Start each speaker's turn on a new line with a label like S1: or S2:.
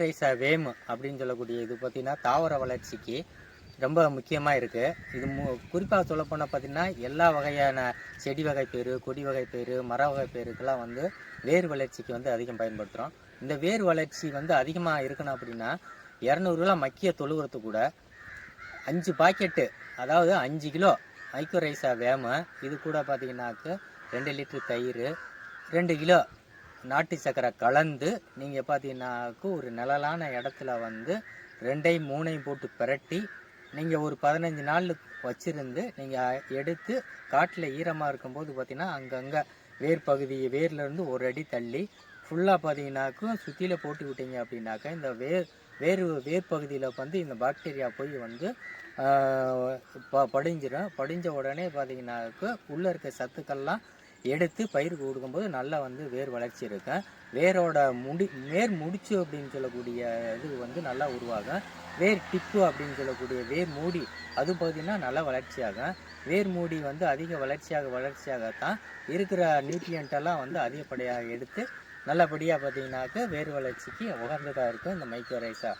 S1: mycorrhiza வேம் அப்படின்னு சொல்லக்கூடிய இது பார்த்தீங்கன்னா தாவர வளர்ச்சிக்கு ரொம்ப முக்கியமாக இருக்குது இது மு குறிப்பாக சொல்லப்போனால் பார்த்தீங்கன்னா எல்லா வகையான செடி வகை பேர் கொடி வகை பேர் மர வகை பேருக்கெல்லாம் வந்து வேர் வளர்ச்சிக்கு வந்து அதிகம் பயன்படுத்துகிறோம் இந்த வேர் வளர்ச்சி வந்து அதிகமாக இருக்கணும் அப்படின்னா இரநூறுவா மக்கிய தொழு கூட அஞ்சு பாக்கெட்டு அதாவது அஞ்சு கிலோ மைக்ரோரைசா வேம இது கூட பார்த்திங்கன்னாக்கு ரெண்டு லிட்ரு தயிர் ரெண்டு கிலோ நாட்டு சக்கரை கலந்து நீங்கள் பார்த்தீங்கன்னாக்கு ஒரு நிழலான இடத்துல வந்து ரெண்டையும் மூணையும் போட்டு பிரட்டி நீங்கள் ஒரு பதினஞ்சு நாள் வச்சுருந்து நீங்கள் எடுத்து காட்டில் ஈரமாக இருக்கும்போது பார்த்தீங்கன்னா அங்கங்கே வேர் பகுதி வேர்லேருந்து ஒரு அடி தள்ளி ஃபுல்லாக பார்த்தீங்கன்னாக்கும் சுற்றியில் போட்டு விட்டீங்க அப்படின்னாக்கா இந்த வேர் வேர் வேர் பகுதியில் வந்து இந்த பாக்டீரியா போய் வந்து ப படிஞ்சிடும் படிஞ்ச உடனே பார்த்தீங்கன்னாக்கு உள்ளே இருக்க சத்துக்கள்லாம் எடுத்து பயிருக்கு கொடுக்கும்போது நல்லா வந்து வேர் வளர்ச்சி இருக்கும் வேரோட முடி வேர் முடிச்சு அப்படின்னு சொல்லக்கூடிய இது வந்து நல்லா உருவாகும் வேர் டிப்பு அப்படின்னு சொல்லக்கூடிய வேர் மூடி அது பார்த்தீங்கன்னா நல்லா வளர்ச்சியாகும் வேர் மூடி வந்து அதிக வளர்ச்சியாக வளர்ச்சியாகத்தான் இருக்கிற நியூட்ரியண்ட்டெல்லாம் வந்து அதிகப்படியாக எடுத்து நல்லபடியாக பார்த்தீங்கன்னாக்க வேர் வளர்ச்சிக்கு உகந்ததாக இருக்கும் இந்த மைக்ரோரைசா